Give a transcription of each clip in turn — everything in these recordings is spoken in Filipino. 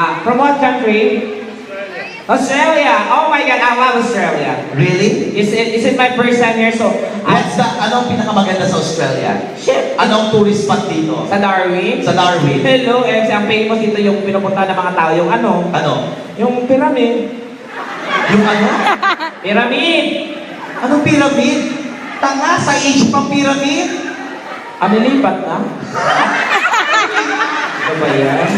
Ah, from what country? Australia. Oh my God, I love Australia. Really? Is it, is it my first time here? So, What's the, anong pinakamaganda sa Australia? shit, Anong tourist spot dito? sa Darwin? Sa Darwin. Hello, eh, ang famous dito yung pinupunta ng mga tao, yung ano, Ano? yung pyramid. Yung ano? Pyramid! Anong pyramid? Tanga, sa Egypt ang pyramid? Ano lipat na? ano ba yan?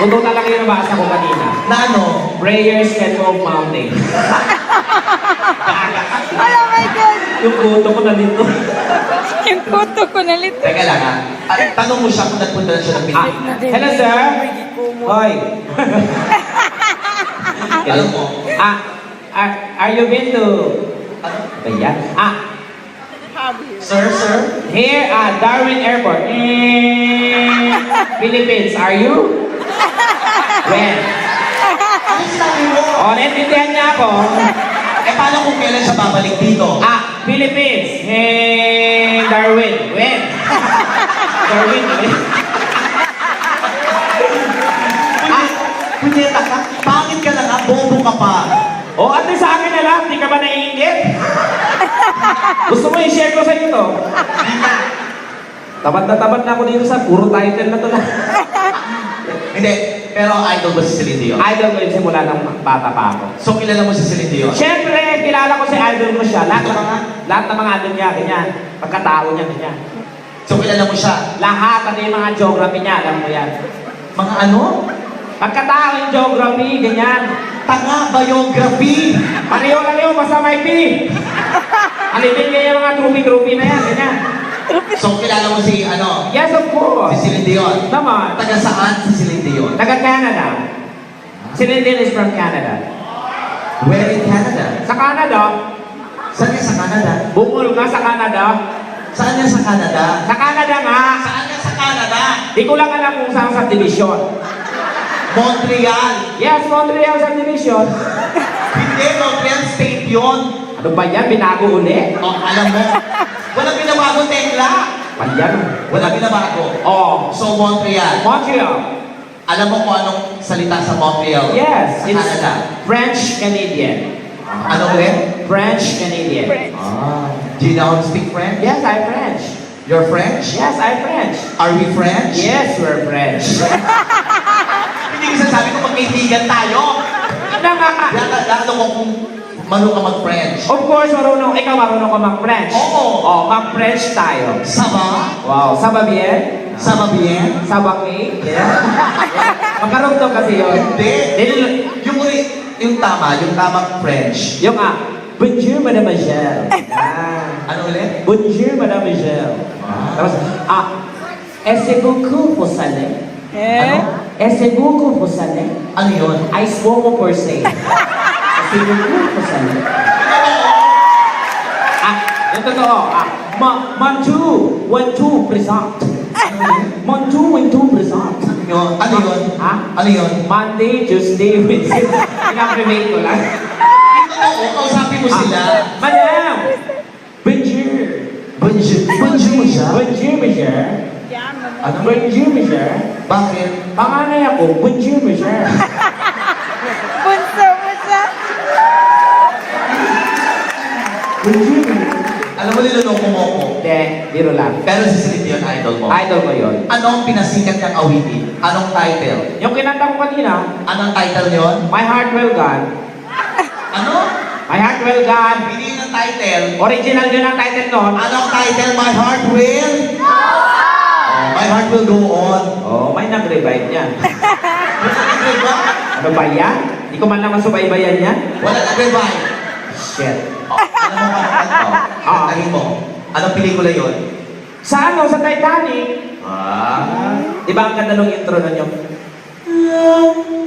Totoo talaga yung nabasa ko kanina. Na ano? Prayers can move mountains. Oh my God! yung kuto ko na dito. Yung photo ko nalito. Teka lang ha. Ah, tanong mo siya kung nagpunta na siya ng Ah, Pilipinas. hello sir. Hoy. Alam mo, Ah, are, are you been to... ano? Ba yan? Ah, Sir, sir? here, ah, Darwin Airport. Mm, Philippines, are you? When? Ano sinabi mo? Oh, naintindihan niya ako. Eh, paano kung kailan siya babalik dito? Ah, Philippines. Hey, Darwin. When? Darwin, when? Ah, punyeta ka? Pangit ka lang ha? Bobo ka pa. Oh, ate sa akin na lang. Di ka ba naiingit? Gusto mo i-share ko sa iyo to? Tamad na tamad na ako dito sa puro title na to lang. Hindi, pero idol ba si Celine Dion? Idol ko yung simula ng bata pa ako. So, kilala mo si Celine Dion? Siyempre, kilala ko si idol ko siya. Lahat ng mga, lahat ng mga ano niya, ganyan. Pagkatao niya, ganyan. So, kilala mo siya? Lahat, ano yung mga geography niya, alam mo yan. Mga ano? Pagkatao yung geography, ganyan. Tanga, biography. Pareho lang yun, basta may P. Alipin kayo yung mga trophy-trophy na yan, ganyan. So, kilala mo si, ano, Yes, of si course. Celine Dion? Naman. Taga saan si Celine Dion? Taga Canada. Si Lyndon is from Canada. Where in Canada? Sa Canada, Saan niya sa Canada? bumul ka sa Canada. Saan niya sa Canada? Sa Canada nga. Saan niya sa Canada? Di ko lang alam kung saan sa division. Montreal. Yes, Montreal sa division. Hindi, Montreal State yun. Ano ba yan? Binago uli? O, alam mo, walang binabago, Tekla. Pa yan? Walang binabago. Oh, So, Montreal. Montreal. Alam mo kung anong salita sa Montreal? Yes, Sa it's Canada. French-Canadian. Ano ulit? French-Canadian. French. Ah. Do you know how to speak French? Yes, I'm French. You're French? Yes, I'm French. Are we French? Yes, we're French. Hindi ko sasabi ko magkaibigan tayo. Ano? Lalo, lalo ko kung marunong ka mag-French. Of course, marunong, ikaw marunong ka mag-French. Oo. Oh, mag-French tayo. Saba? Wow, saba bien? Saba bien? Saba que? Yeah. Makarugtong kasi yun. Hindi. Dil- Yung, uri- yung tama, yung tamang French. yung ah, bonjour mademoiselle. Ah. Ano ulit? Bonjour mademoiselle. Ah. Tapos, ah, est-ce beaucoup vous savez? Eh? Est-ce beaucoup vous savez? Ano yun? I spoke for say. Est-ce beaucoup vous savez? Ah, yung totoo, ah, ma, one, two, present. One, two, present. Yun, ano yun? Ha? Ano yun? Monday, Tuesday, Wednesday. Pinaprivate ko lang. Oo, kausapin mo sila. Ah, Madam! Bonjour! Bonjour. Bonjour mo siya? Bonjour, monsieur. Ano? Bonjour, monsieur. Bakit? Panganay ako, bonjour, monsieur. Bunso Alam mo, niloloko mo ko. Hindi, biro lang. Pero si Celine Dion, idol mo. Idol ko yun. Anong pinasikat niyang awitin? Anong title? Yung kinanta ko kanina, Anong title yon? My Heart Will God. Ano? My Heart Will God. Hindi ng title. Original yun ang title nun. Anong title? My heart will? Oh, my heart will go on. Oh, may nag-revive yan. Wala nag-revive? Ano ba yan? Hindi ko man naman subaybayan yan. Wala nag-revive. Shit. Oh, mo kung ano to? Ah. Kantahin mo. Anong pelikula yon? Sa ano? Sa Titanic. Ah. Di ba ang ganda intro na yan bago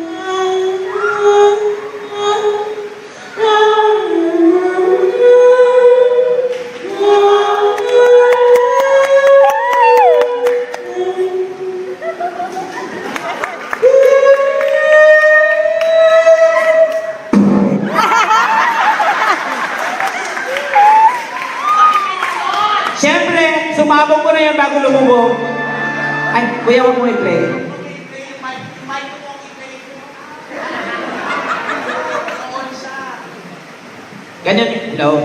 Ganyan. Hello.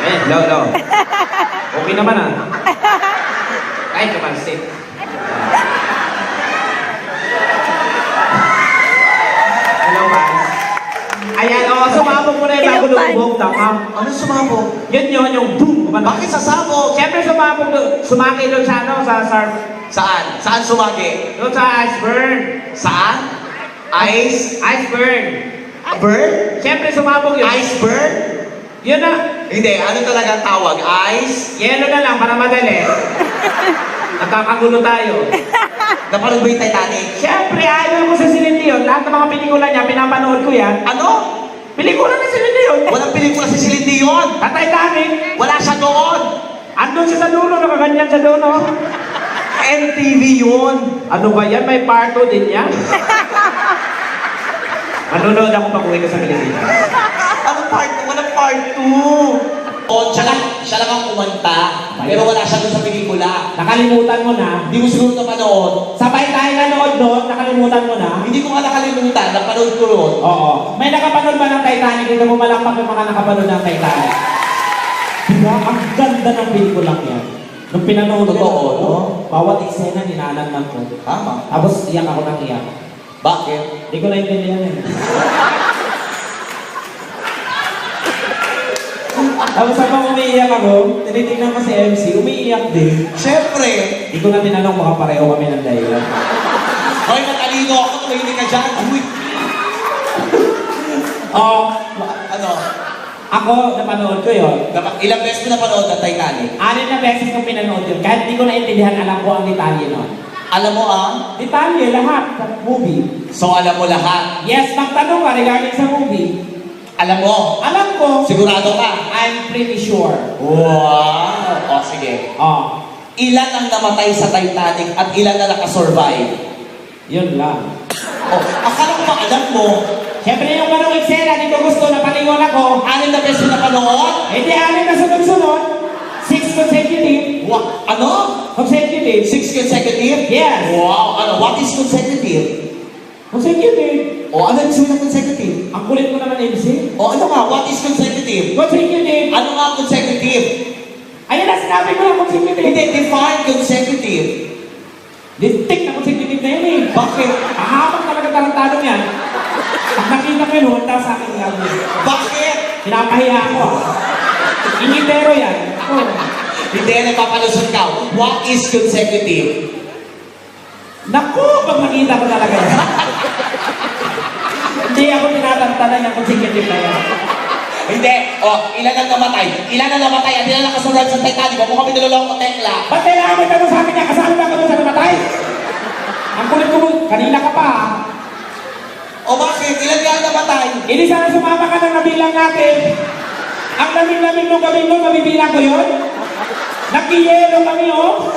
Eh, hello, hello. Okay naman ah. Kahit naman, sit. Hello, guys. Ayan, oh, sumabog mo na yung bago lumubog, tama? Ano sumabog? Yun yun, yung boom. kumanda. Bakit sasabog? Siyempre sumabog doon, sumaki doon sa ano, sa surf, Saan? Saan sumagi? doon sa iceberg. Saan? Ice? Iceberg. Bird? Siyempre sumabog yun. Iceberg? Yun na. Hindi, ano talaga ang tawag? Ice? Yelo na lang para madali. Nagkakagulo tayo. Napanood ba yung Titanic? Siyempre, ayaw ko sa Celine Dion. Lahat ng mga pelikula niya, pinapanood ko yan. Ano? Pelikula ni Celine Dion. Walang pelikula si Celine Dion. Sa Titanic. Wala siya doon. Andun siya sa dulo, nakaganyan siya doon, oh. MTV yun. Ano ba yan? May part 2 din yan? Manonood ako pag uwi ko sa Pilipinas. Ano part 2? Walang part 2. Oh, siya lang, siya lang ang kumanta. Pero wala siya doon sa pelikula. Nakalimutan mo na. Hindi mo siguro napanood. Sabay tayo nanood doon, nakalimutan mo na. Hindi ko nga nakalimutan. Napanood ko ron. Oo. May nakapanood ba ng Titanic? Hindi mo malakpak yung mga nakapanood ng Titanic. Diba? Ang ganda ng pelikulang yan. Nung pinanood ko, Totoo, no? bawat eksena ninanagnan ko. Tama. Tapos iyak ako ng iyak. Bakit? Hindi ko naintindihan yun. Tapos habang umiiyak ako, tinitingnan ko si MC, umiiyak din. Siyempre. Hindi ko na tinanong baka pareho kami ng dahilan. Hoy, matalino ako. Tumahimik ka dyan. Uy. Oh, Ano? ako, napanood ko yun. Dapat ilang beses mo napanood ang Titanic? Anin na beses kong pinanood yun. Kahit di ko naintindihan, alam ko ang detalye nun. Alam mo ah? Detalye, lahat sa movie. So alam mo lahat. Yes, magtanong ka regarding sa movie. Alam mo. Alam ko, Sigurado ka. I'm pretty sure. Wow. O sige. Oh, Ilan ang namatay sa Titanic at ilan na nakasurvive? yun lang. O, akala ko ba alam mo? Siyempre yung ganong eksena, di ko gusto na palingon ako. Anim na beses mo napanood? Eh di anin na sunod-sunod. Six consecutive. Wa- ano? Consecutive. Six consecutive? Yes. Wow. Ano? What is consecutive? Consecutive. O ano yung ng consecutive? Ang kulit mo naman, MC. O ano nga? What is consecutive? Consecutive. Ano nga consecutive? Ayun na, sinabi ko na consecutive. Hindi, define consecutive. Distinct na consecutive na yun eh. Bakit? Kahabang talaga tarantado yan. Pag nakita ko yun, huwag sa akin gagawin. Bakit? Pinapahiya ako. Ingitero yan. Hindi, nagpapalusot ka. What is consecutive? Naku, pag nakita ko talaga yan. Hindi ako tinatantanan ng consecutive na yan. Hindi. O, ilan ang namatay? Ilan ang namatay at ilan ang nakasurvive sa Titanic? Huwag mo kami niloloko, tekla. Ba't kailangan mo tanong sa akin niya? Kasama ba ako doon sa namatay? Ang kulit ko mo, kanina ka pa ah. O bakit? Ilan nga ang namatay? Hindi sana sumama ka ng nabilang natin. Ang lamig-lamig nung gabi mo, mabibilang ko yun? Nagkiyelo kami, oh.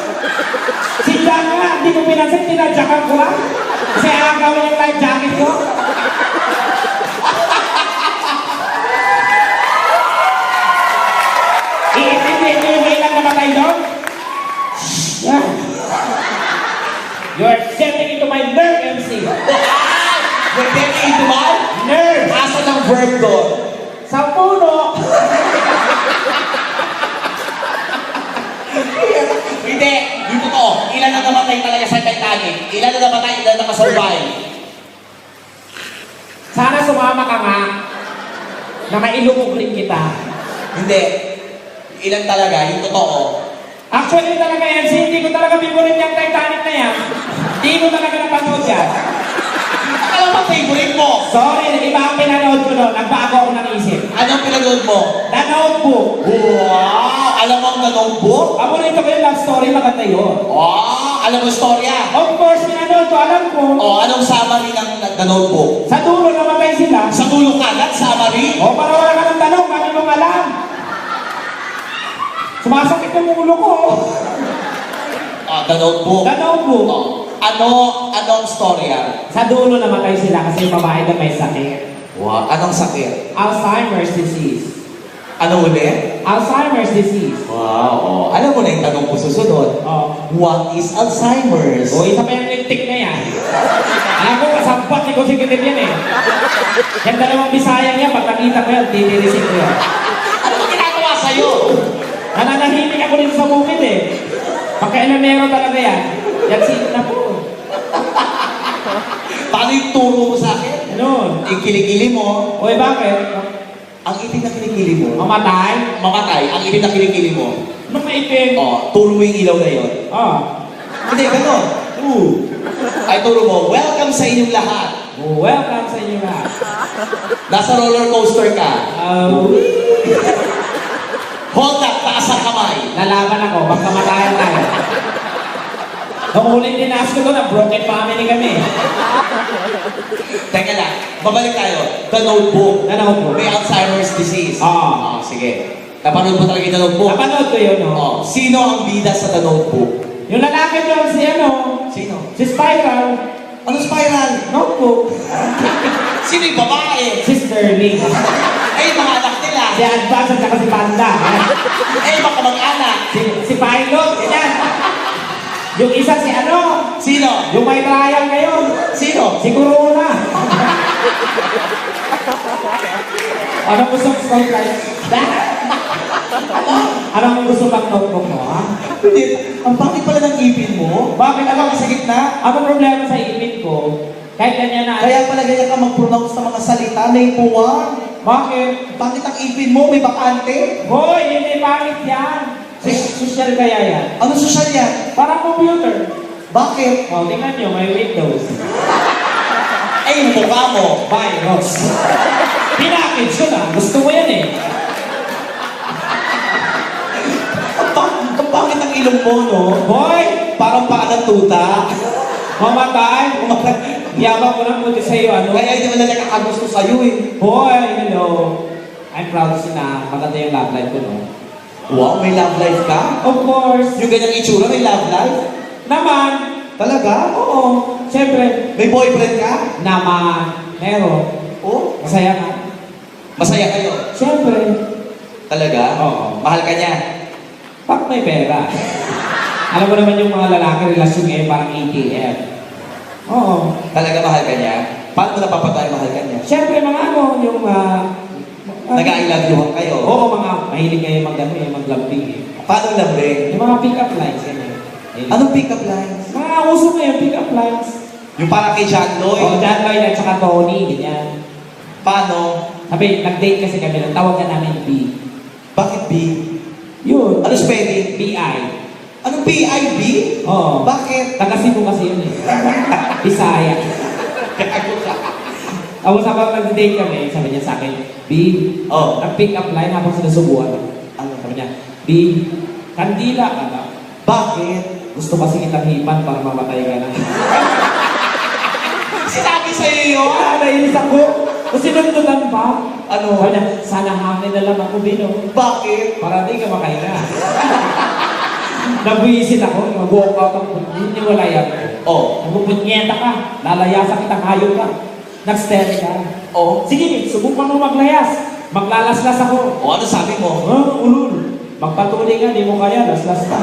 Sila nga, hindi ko pinansin, tinadyakan ko lang. Kasi agawin yung life jacket ko. Iintindihin niyo yung ilang namatay doon? Yeah. You're stepping into my nerve, MC. We're getting into my Nerve! asa ng verb doon. Sa puno! Hindi. Dito to. Ilan ang namatay talaga sa Titanic? Ilan ang namatay? Ilan ang nakasurvive? Sana sumama ka nga na mailumog rin kita. Hindi. Ilan talaga? Yung totoo. Actually talaga yan, si hindi ko talaga favorite yung Titanic na yan. Hindi ko talaga napanood yan. Akala mo favorite mo? Sorry, iba ang pinanood ko noon. Nagbago ako ng isip. Anong pinanood mo? The Notebook. Wow! Alam mo ang notebook? Paborito ko yung love story, maganda yun. Wow! Alam mo storya? Pinanood ko, alam ko. O, anong summary ng ng notebook? Sa dulo namatay sila. Sa dulo kalat, summary? O, para wala ka ng tanong, kami mong alam. Sumasakit yung ulo ko. Ah, the notebook. The Notebook. O, ano, anong storya? Sa dulo namatay sila kasi yung babae na may sakit. Wow, anong sakit? Alzheimer's disease. Ano ulit? Alzheimer's disease. Wow, oh. Alam mo na yung tanong ko susunod. Oh. What is Alzheimer's? O, isa pa yung lintik na yan. Alam ko, kasampat ni consecutive yan eh. Yan dalawang bisaya niya, pag nakita ko yan, titirisin ko yan. Ano ba ginagawa sa'yo? Nananahimik ako dito sa bukid eh. Pagka-elemero talaga yan. Yan si na po. Paano yung turo mo sa akin? Ano? Yung kilikili mo, Oy, bakit? Ang itim na kilikili mo, Mamatay? mamatay, ang itim na kilikili mo, Nung maitim? oh, turo mo yung ilaw na yun. Oh. Hindi, gano'n. Ooh. Ay, turo mo, welcome sa inyong lahat. Welcome sa inyo na. Nasa roller coaster ka. Uh, Hold up, taas ang kamay. lalaban ako, magkamatayan tayo. Nung huling dinas ko doon, na broken family kami. Teka lang, babalik tayo. The Notebook. Nanood mo? May Alzheimer's disease. Oo. Ah, sige. Napanood mo talaga yung The Notebook? Napanood ko yun, no? Oh, sino ang bida sa The Notebook? Yung lalaki doon, si ano, Sino? si Spiral, Ano spiral? notebook, Sino yung babae? si Sterling, Eh, yung mga anak nila. si Advance at saka si Panda. Yung mga kamag-anak. Si, si Pilot, ganyan. Yung isa si ano, Sino? yung may trial ngayon. Ano gusto mong spotlight? Anong gusto pang notebook mo, ha? Ang bakit pala ng ipin mo? Bakit ano? sa gitna? Ano problema sa ipin ko? Kahit ganyan na. Kaya pala ganyan ka mag-pronounce ng mga salita, may puwang. Bakit? Bakit ang ipin mo may bakante? Hoy, hindi pangit yan. Social kaya yan. Ano social yan? Parang computer. Bakit? O, tingnan nyo, may Windows. Yung mukha mo. Virus. Pinackage ko na. Gusto mo yan eh. Ang pang- ang ilong mo, no? Hoy! Parang paa ng tuta. Mamatay! Yabang ko lang buti sa'yo, ano? Kaya hindi mo na nakakagusto sa'yo eh. Hoy! Hello! I'm proud to na maganda yung love life ko, no? Wow, may love life ka? Of course! Yung ganyang itsura, may love life? Naman! Talaga? Oo! Siyempre! May boyfriend ka? Naman! Meron! Oh, Masaya ka? masaya kayo. Siyempre! Talaga? Oo. Mahal ka niya? Pag may pera. Alam mo naman yung mga lalaki, relasyon ngayon parang ATM. Oo. Talaga mahal ka niya? Paano mo napapatay mahal ka niya? Siyempre mga ano, yung... Uh, Nag-I love you kayo? Oo, mga mahilig ngayon mag ano, eh, maglambing eh. Paano lambing? Yung mga pick-up lines, yan eh. Anong pick-up lines? Mga uso ngayon, pick-up lines. Yung para kay John Oh, Lloyd? John Lloyd at saka Tony, ganyan. Paano? Sabi, nag-date kasi kami, ang tawag ka namin B. Bakit B? Yun. Ano spelling? B-I. Anong B-I-B? Oo. Bakit? Taga Cebu kasi yun eh. Bisaya. Tapos habang nag-date kami, sabi niya sa akin, B, Oh. ang pick-up line habang sinusubuan. Ano? Sabi niya, B, kandila ka ba? Bakit? Gusto kasi kitang hipan para mamatay ka na. Sinabi sa'yo yun? Ah, nainis ako. Kasi nagtutan pa. Ano? Sabi niya, sana hangin na lang ako, Bino. Bakit? Para di ka makahinga. Nabuisit ako, mag-walk out ako. Hindi wala yan. Oh. Magpupunyeta ka, lalayasan kitang hayop ka. Nag-stare ka. Oh. Sige, subukan mo maglayas. Maglalaslas ako. O ano sabi mo? Oh, ulul. Magpatuloy ka, di mo kaya, laslas ka.